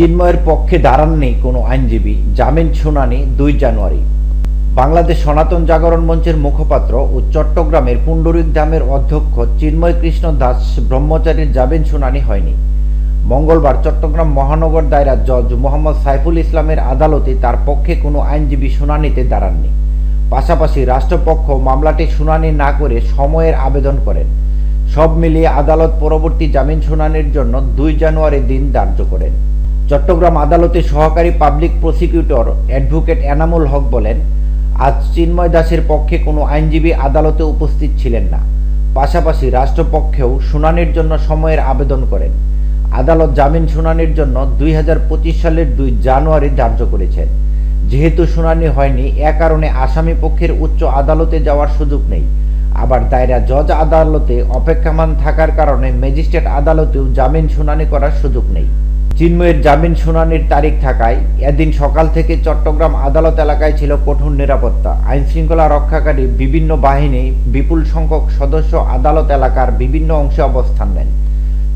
চিন্ময়ের পক্ষে দাঁড়াননি কোনো আইনজীবী, জামিন শুনানি দুই জানুয়ারি। বাংলাদেশ সনাতন জাগরণ মঞ্চের মুখপাত্র ও চট্টগ্রামের পুণ্ডরিক ধামের অধ্যক্ষ চিন্ময় কৃষ্ণ দাস ব্রহ্মচারীর জামিন শুনানি হয়নি। মঙ্গলবার চট্টগ্রাম মহানগর দায়রা জজ মোহাম্মদ সাইফুল ইসলামের আদালতে তার পক্ষে কোনো আইনজীবী শুনানিতে দাঁড়াননি। পাশাপাশি রাষ্ট্রপক্ষ মামলাটি শুনানি না করে সময়ের আবেদন করেন। সব মিলিয়ে আদালত পরবর্তী জামিন শুনানির জন্য দুই জানুয়ারি দিন ধার্য করেন। চট্টগ্রাম আদালতে সহকারী public prosecutor advocate Enamul Haque বলেন, আজ চিন্ময় দাসের পক্ষে কোনো আইনজীবী আদালতে উপস্থিত ছিলেন না। পাশাপাশি রাষ্ট্রপক্ষেও শুনানির জন্য সময়ের আবেদন করেন। আদালত জামিন শুনানির জন্য দুই হাজার পঁচিশ সালের দুই জানুয়ারি ধার্য করেছেন। যেহেতু শুনানি হয়নি, এ কারণে আসামি পক্ষের উচ্চ আদালতে যাওয়ার সুযোগ নেই। আবার দায়রা জজ আদালতে অপেক্ষমান থাকার কারণে ম্যাজিস্ট্রেট আদালতেও জামিন শুনানি করার সুযোগ নেই। চিন্ময়ের জামিন শুনানির তারিখ থাকায় এদিন সকাল থেকে চট্টগ্রাম আদালত এলাকায় ছিল কঠোর নিরাপত্তা আইন শৃঙ্খলা রক্ষাকারী বিভিন্ন বাহিনী, বিপুল সংখ্যক সদস্য আদালত এলাকার বিভিন্ন অংশে অবস্থান নেন।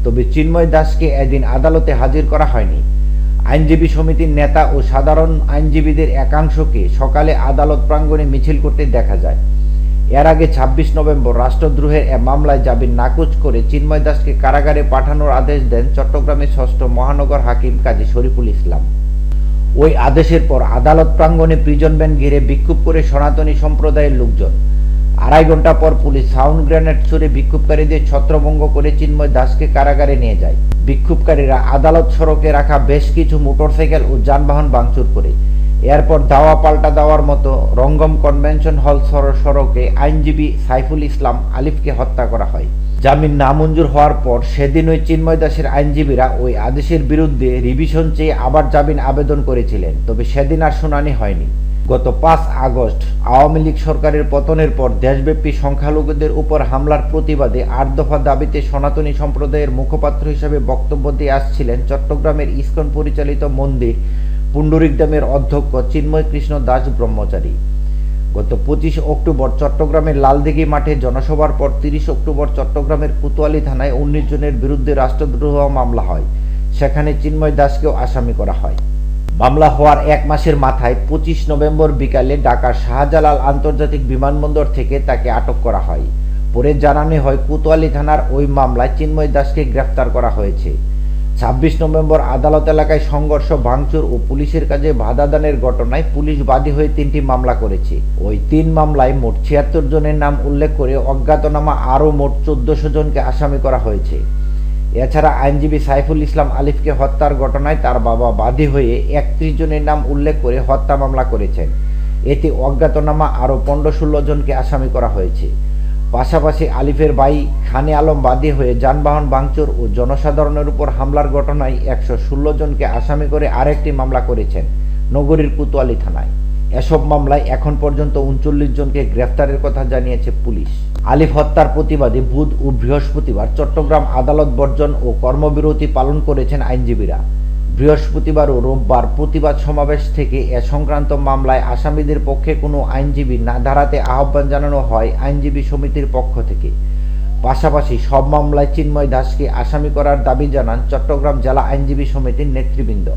তবে চিন্ময় দাসকে এদিন আদালতে হাজির করা হয়নি। আইনজীবী সমিতির নেতা ও সাধারণ আইনজীবীদের একাংশকে সকালে আদালত প্রাঙ্গণে মিছিল করতে দেখা যায়। এর আগে ছাব্বিশ নভেম্বর রাষ্ট্রদ্রোহের এ মামলায় জামিন নাকচ করে চিন্ময় দাসকে কারাগারে পাঠানোর আদেশ দেন চট্টগ্রামের ষষ্ঠ মহানগর হাকিম কাজী শরীফুল ইসলাম। ওই আদেশের পর আদালত প্রাঙ্গণে প্রিজন ব্যান ঘিরে বিক্ষোভ করে সনাতনী সম্প্রদায়ের লোকজন। আড়াই ঘণ্টা পর পুলিশ সাউন্ড গ্রেনেড ছুড়ে বিক্ষোভকারীদের ছত্রভঙ্গ করে চিন্ময় দাসকে কারাগারে নিয়ে যায়। বিক্ষোভকারীরা আদালত সড়কে রাখা বেশ কিছু মোটরসাইকেল ও যানবাহন ভাঙচুর করে। এরপর দাওয়া পাল্টা দেওয়ার মতো রঙ্গম কনভেনশন হল সড়- সড়কে আইনজীবী সাইফুল ইসলাম আলিফকে হত্যা করা হয়। জামিন নামঞ্জুর হওয়ার পর সেদিন ওই চিন্ময় দাসের আইনজীবীরা ওই আদেশের বিরুদ্ধে রিভিশন চেয়ে আবার জামিন আবেদন করেছিলেন, তবে সেদিন আর শুনানি হয়নি। গত পাঁচ আগস্ট আওয়ামী লীগ সরকারের পতনের পর দেশব্যাপী সংখ্যালঘুদের উপর হামলার প্রতিবাদে আট দফা দাবিতে সনাতনী সম্প্রদায়ের মুখপাত্র হিসেবে বক্তব্য দিয়ে আসছিলেন চট্টগ্রামের ইস্কন পরিচালিত মন্দির পুণ্ডরিকদামের অধ্যক্ষ চিন্ময় কৃষ্ণ দাস ব্রহ্মচারী। গত পঁচিশ অক্টোবর চট্টগ্রামের লালদিঘি মাঠে জনসভার পর তিরিশ অক্টোবর চট্টগ্রামের কোতোয়ালি থানায় উনিশ জনের বিরুদ্ধে রাষ্ট্রদ্রোহ মামলা হয়। সেখানে চিন্ময় দাসকেও আসামি করা হয়। মামলা হওয়ার এক মাসের মাথায় পঁচিশ নভেম্বর বিকালে ঢাকার শাহজালাল আন্তর্জাতিক বিমানবন্দর থেকে তাকে আটক করা হয়। পরে জানানো হয়, কোতোয়ালি থানার ওই মামলায় চিন্ময় দাসকে গ্রেফতার করা হয়েছে। ছাব্বিশ নভেম্বর আদালত এলাকায় সংঘর্ষ, ভাঙচুর ও পুলিশের কাজে বাধাদানের ঘটনায় পুলিশ বাদী হয়ে তিনটি মামলা করেছে। ওই তিন মামলায় মোট ছিয়াত্তর জনের নাম উল্লেখ করে অজ্ঞাতনামা আরও মোট চোদ্দশো জনকে আসামি করা হয়েছে। এছাড়া আইনজীবী সাইফুল ইসলাম আলিফকে হত্যার ঘটনায় তার বাবা বাদী হয়ে একত্রিশ জনের নাম উল্লেখ করে হত্যা মামলা করেছেন। এতে অজ্ঞাতনামা আরও পনেরো ষোলো জনকে আসামি করা হয়েছে। পাশাপাশি আলিফের ভাই খানে আলম বাদী হয়ে যানবাহন ভাঙচুর ও জনসাধারণের উপর হামলার ঘটনায় একশো ষোলো জনকে আসামি করে আরেকটি মামলা করেছেন নগরীর কোতোয়ালি থানায়। এসব মামলায় এখন পর্যন্ত উনচল্লিশ জনকে গ্রেফতারের কথা জানিয়েছে পুলিশ। আলিফ হত্যার প্রতিবাদে বুধ ও বৃহস্পতিবার চট্টগ্রাম আদালত বর্জন ও কর্মবিরতি পালন করেছেন আইনজীবীরা। বৃহস্পতিবার ও রোববার প্রতিবাদ সমাবেশ থেকে এ সংক্রান্ত মামলায় আসামিদের পক্ষে কোনো আইনজীবী না দাঁড়াতে আহ্বান জানানো হয় আইনজীবী সমিতির পক্ষ থেকে। পাশাপাশি সব মামলায় চিন্ময় দাসকে আসামি করার দাবি জানান চট্টগ্রাম জেলা আইনজীবী সমিতির নেতৃবৃন্দ।